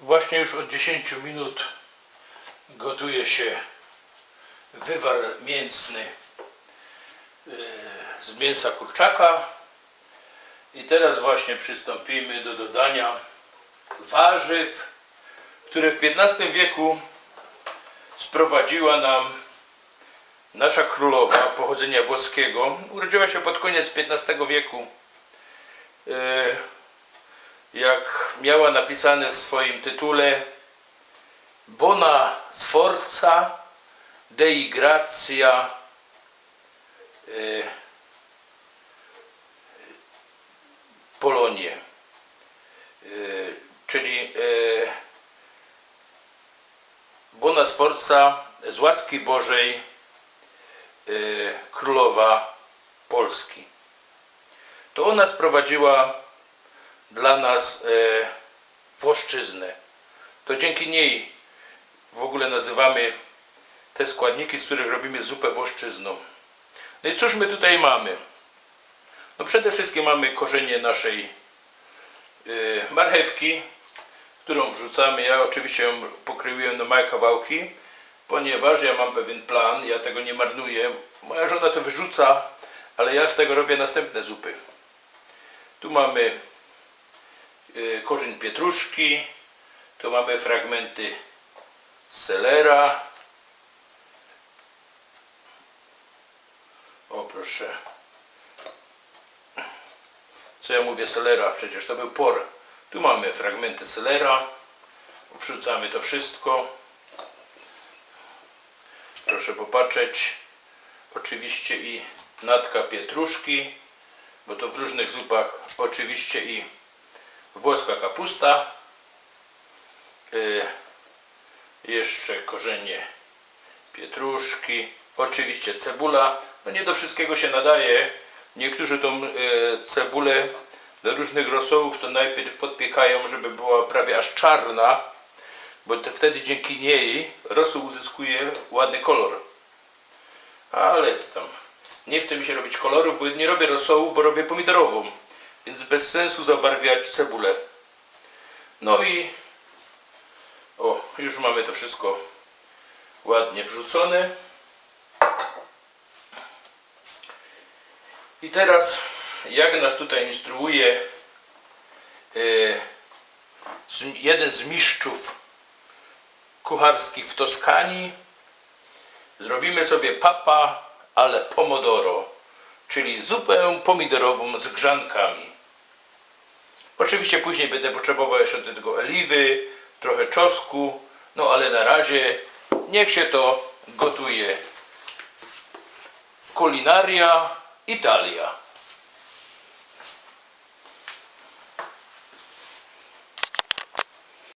Właśnie już od 10 minut gotuje się wywar mięsny yy, z mięsa kurczaka. I teraz właśnie przystąpimy do dodania warzyw, które w XV wieku sprowadziła nam nasza królowa pochodzenia włoskiego. Urodziła się pod koniec XV wieku. Jak miała napisane w swoim tytule Bona sforza Dei gratia e, Polonie. E, czyli e, Bona sforza z łaski Bożej królowa Polski. To ona sprowadziła dla nas e, Włoszczyznę. To dzięki niej w ogóle nazywamy te składniki, z których robimy zupę włoszczyzną. No i cóż my tutaj mamy? No przede wszystkim mamy korzenie naszej y, marchewki, którą wrzucamy. Ja oczywiście ją pokryłem na małe kawałki, ponieważ ja mam pewien plan, ja tego nie marnuję. Moja żona to wyrzuca, ale ja z tego robię następne zupy. Tu mamy korzeń pietruszki, tu mamy fragmenty selera. O proszę. Co ja mówię selera? Przecież to był por. Tu mamy fragmenty selera. Wrzucamy to wszystko. Proszę popatrzeć. Oczywiście i natka pietruszki, bo to w różnych zupach oczywiście i włoska kapusta. Y, jeszcze korzenie pietruszki, oczywiście cebula. No nie do wszystkiego się nadaje. Niektórzy tą e, cebulę do różnych rosołów to najpierw podpiekają, żeby była prawie aż czarna, bo wtedy dzięki niej rosół uzyskuje ładny kolor. Ale to tam nie chce mi się robić kolorów, bo nie robię rosołu, bo robię pomidorową. Więc bez sensu zabarwiać cebulę. No i o, już mamy to wszystko ładnie wrzucone. I teraz, jak nas tutaj instruuje z- jeden z mistrzów kucharskich w Toskanii, zrobimy sobie papa ale pomodoro, czyli zupę pomidorową z grzankami. Oczywiście później będę potrzebował jeszcze do tego oliwy, trochę czosnku, no ale na razie niech się to gotuje. Kulinaria Italia.